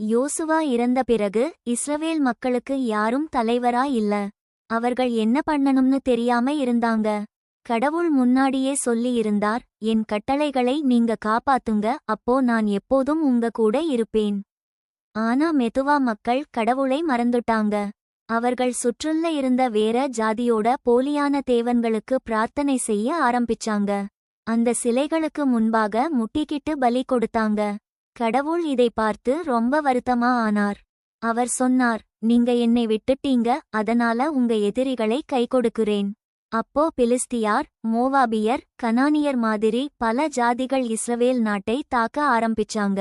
யோசுவா இறந்த பிறகு இஸ்ரவேல் மக்களுக்கு யாரும் தலைவரா இல்ல. அவர்கள் என்ன பண்ணணும்னு தெரியாம இருந்தாங்க. கடவுள் முன்னாடியே சொல்லி இருந்தார் என் கட்டளைகளை நீங்க காப்பாத்துங்க அப்போ நான் எப்போதும் உங்க கூட இருப்பேன் ஆனா மெதுவா மக்கள் கடவுளை மறந்துட்டாங்க. அவர்கள் சுற்றுல இருந்த வேற ஜாதியோட போலியான தேவன்களுக்கு பிரார்த்தனை செய்ய ஆரம்பிச்சாங்க. அந்த சிலைகளுக்கு முன்பாக முட்டிக்கிட்டு பலி கொடுத்தாங்க. கடவுள் இதை பார்த்து ரொம்ப வருத்தமா ஆனார். அவர் சொன்னார் நீங்க என்னை விட்டுட்டீங்க அதனால உங்க எதிரிகளை கை கொடுக்கிறேன் அப்போ பிலிஸ்தியார் மோவாபியர் கனானியர் மாதிரி பல ஜாதிகள் இஸ்ரவேல் நாட்டை தாக்க ஆரம்பிச்சாங்க.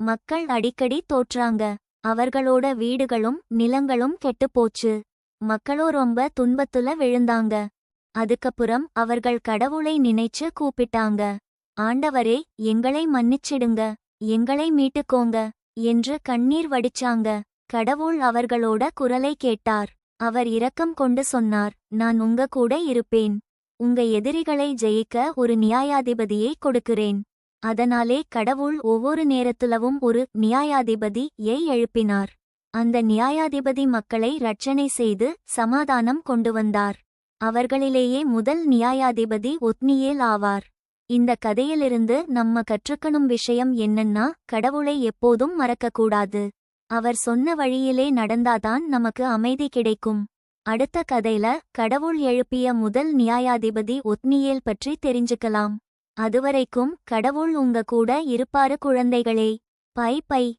மக்கள் அடிக்கடி தோற்றாங்க. அவர்களோட வீடுகளும் நிலங்களும் கெட்டுப்போச்சு. மக்களோ ரொம்ப துன்பத்துல விழுந்தாங்க. அதுக்கப்புறம் அவர்கள் கடவுளை நினைச்சு கூப்பிட்டாங்க. ஆண்டவரே எங்களை மன்னிச்சிடுங்க. எங்களை மீட்டுக்கோங்க என்று கண்ணீர் வடிச்சாங்க. கடவுள் அவர்களோட குரலை கேட்டார். அவர் இரக்கம் கொண்டு சொன்னார் நான் உங்க கூட இருப்பேன். உங்க எதிரிகளை ஜெயிக்க ஒரு நியாயாதிபதியை கொடுக்கிறேன். அதனாலே கடவுள் ஒவ்வொரு நேரத்துலவும் ஒரு நியாயாதிபதியை எழுப்பினார். அந்த நியாயாதிபதி மக்களை ரட்சணை செய்து சமாதானம் கொண்டு வந்தார். அவர்களிலேயே முதல் நியாயாதிபதி ஒத்னியேல் ஆவார். இந்த கதையிலிருந்து நம்ம கற்றுக்கணும் விஷயம் என்னன்னா கடவுளை எப்போதும் மறக்கக்கூடாது. அவர் சொன்ன வழியிலே நடந்தாதான் நமக்கு அமைதி கிடைக்கும். அடுத்த கதையில கடவுள் எழுப்பிய முதல் நியாயாதிபதி ஒத்னியேல் பற்றி தெரிஞ்சுக்கலாம். அதுவரைக்கும் கடவுள் உங்க கூட இருப்பாரு குழந்தைகளே. Bye bye.